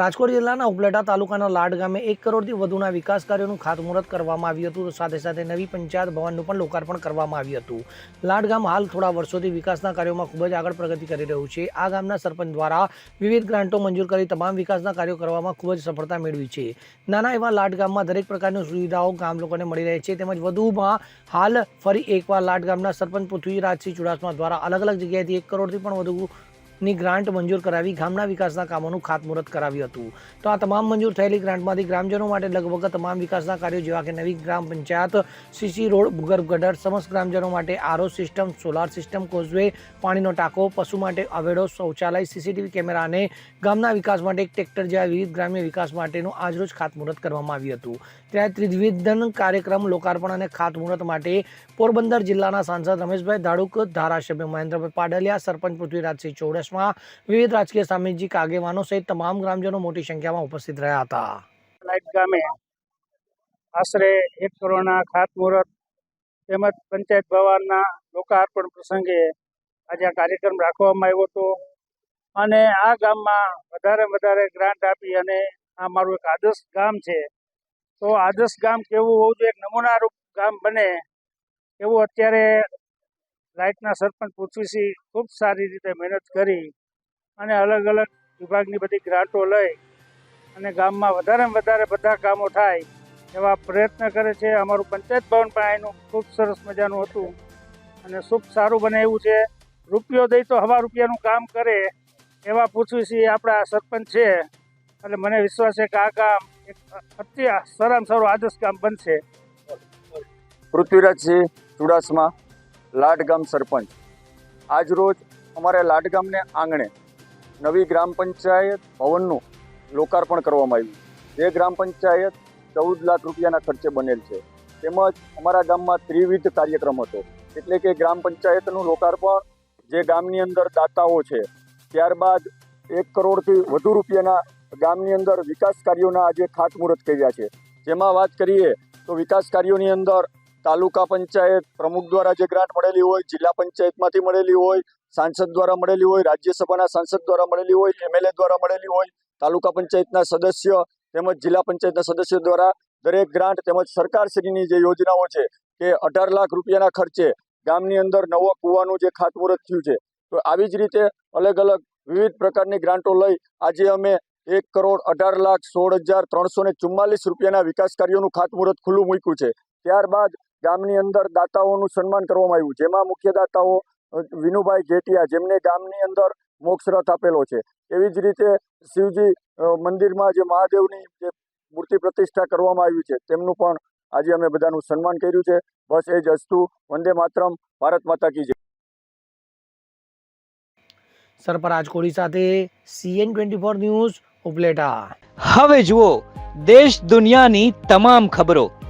રાજકોટ જિલ્લાના ઉપલેટા તાલુકાના લાડ ગામે એક કરોડથી વધુના વિકાસ કાર્યોનું ખાતમુહૂર્ત કરવામાં આવ્યું હતું. સાથે સાથે નવી પંચાયત ભવનનું પણ લોકાર્પણ કરવામાં આવ્યું હતું. લાડ ગામ હાલ થોડા વર્ષોથી વિકાસના કાર્યોમાં ખૂબ જ આગળ પ્રગતિ કરી રહ્યું છે. આ ગામના સરપંચ દ્વારા વિવિધ ગ્રાન્ટો મંજૂર કરી તમામ વિકાસના કાર્યો કરવામાં ખૂબ જ સફળતા મેળવી છે. નાના એવા લાડ ગામમાં દરેક પ્રકારની સુવિધાઓ ગામ લોકોને મળી રહે છે. તેમજ વધુમાં હાલ ફરી એકવાર લાડ ગામના સરપંચ પૃથ્વીરાજસિંહ ચુડાસમા દ્વારા અલગ અલગ જગ્યાએથી એક કરોડથી પણ વધુ ની ગ્રાન્ટ મંજૂર કરાવી, ગામના વિકાસના કામોનું ખાતમુહૂર્ત કરાવ્યું હતું. તો આ તમામ મંજૂર થયેલી ગ્રાન્ટમાંથી ગ્રામજનો માટે લગભગ તમામ વિકાસના કાર્યો જેવા કે નવી ગ્રામ પંચાયત, સીસી રોડ, ભૂગર્ભ ગટર સમસ્ત ગ્રામજનો માટે RO system, solar system, causeway, પાણીનો ટાંકો, પશુ માટે અવેડો, શૌચાલય, સીસીટીવી કેમેરા અને ગામના વિકાસ માટે એક ટ્રેક્ટર જેવા વિવિધ ગ્રામ્ય વિકાસ માટેનું આજરોજ ખાતમુહૂર્ત કરવામાં આવ્યું હતું. ત્યારે ત્રિવિધન કાર્યક્રમ, લોકાર્પણ અને ખાતમુહૂર્ત માટે પોરબંદર જિલ્લાના સાંસદ રમેશભાઈ ધાડુક, ધારાસભ્ય મહેન્દ્રભાઈ પાડલિયા, સરપંચ પૃથ્વીરાજસિંહ ચૌડસમા વિવિધ રાજકીય સામાજિક આગેવાનો સહિત તમામ ગ્રામજનો મોટી સંખ્યામાં ઉપસ્થિત રહ્યા હતા. આશરે એક કરોડના ખાતમુહૂર્ત તેમજ પંચાયત ભવનના લોકાર્પણ પ્રસંગે આજે આ કાર્યક્રમ રાખવામાં આવ્યો હતો. અને આ ગામમાં વધારે વધારે ગ્રાન્ટ આપી અને આ મારું એક આદર્શ ગામ છે. તો આદર્શ ગામ કેવું હોવું જોઈએ? એક નમૂનારૂપ ગામ બને. એવું અત્યારે લાઇટના સરપંચ પૃથ્વીસિંહ ખૂબ સારી રીતે મહેનત કરી અને અલગ અલગ વિભાગની બધી ગ્રાન્ટો લઈ અને ગામમાં વધારેમાં વધારે બધા કામો થાય એવા પ્રયત્ન કરે છે. અમારું પંચાયત ભવન પણ એનું ખૂબ સરસ મજાનું હતું અને ખૂબ સારું બને એવું છે. રૂપિયો દઈ તો હવા રૂપિયાનું કામ કરે એવા પૂછવીશી આપણા સરપંચ છે. એટલે મને વિશ્વાસ છે કે આ કામ એક અતિ સારામાં સારું આદર્શ કામ બનશે. પૃથ્વીરાજસિંહ ચુડાસમા. લાડગામ સરપંચ. આજરોજ અમારે લાડગામને આંગણે નવી ગ્રામ પંચાયત ભવનનું લોકાર્પણ કરવામાં આવ્યું. જે ગ્રામ પંચાયત ચૌદ લાખ રૂપિયાના ખર્ચે બનેલ છે. તેમજ અમારા ગામમાં ત્રિવિધ કાર્યક્રમ હતો. એટલે કે ગ્રામ પંચાયતનું લોકાર્પણ જે ગામની અંદર દાતાઓ છે, ત્યારબાદ એક કરોડથી વધુ રૂપિયાના ગામની અંદર વિકાસ કાર્યોના આજે ખાતમુહૂર્ત કર્યા છે. જેમાં વાત કરીએ તો વિકાસ કાર્યોની અંદર તાલુકા પંચાયત પ્રમુખ દ્વારા જે ગ્રાન્ટ મળેલી હોય, જિલ્લા પંચાયતમાંથી મળેલી હોય, સાંસદ દ્વારા મળેલી હોય, રાજ્યસભાના સાંસદ દ્વારા મળેલી હોય, એમએલએ દ્વારા મળેલી હોય, તાલુકા પંચાયતના સદસ્ય તેમજ જિલ્લા પંચાયતના સદસ્યો દ્વારા દરેક ગ્રાન્ટ તેમજ સરકારશ્રીની જે યોજનાઓ છે કે અઢાર લાખ રૂપિયાના ખર્ચે ગામની અંદર નવો કૂવાનું જે ખાતમુહૂર્ત થયું છે, તો આવી જ રીતે અલગ અલગ વિવિધ પ્રકારની ગ્રાન્ટો લઈ આજે અમે એક કરોડ અઢાર લાખ સોળ હજાર ત્રણસો ને ચુમ્માલીસ રૂપિયાના વિકાસ કાર્યોનું ખાતમુહૂર્ત ખુલ્લું મૂક્યું છે. ત્યારબાદ ગામની અંદર દાતાઓનું સન્માન કરવામાં આવ્યું. જેમાં મુખ્ય દાતાઓ વિનુભાઈ ઘેટિયા જેમને ગામની અંદર મોક્ષરથ આપેલો છે. એવી જ રીતે શિવજી મંદિરમાં જે મહાદેવની જે મૂર્તિ પ્રતિષ્ઠા કરવામાં આવી છે તેમનું પણ આજે અમે બધાનું સન્માન કર્યું છે. બસ એ જ અસ્તુ. વંદે માતરમ. ભારત માતા કી જય. સરપરાજ કોળી સાથે CN twenty four news Upleta. હવે જુઓ દેશ દુનિયાની તમામ ખબરો.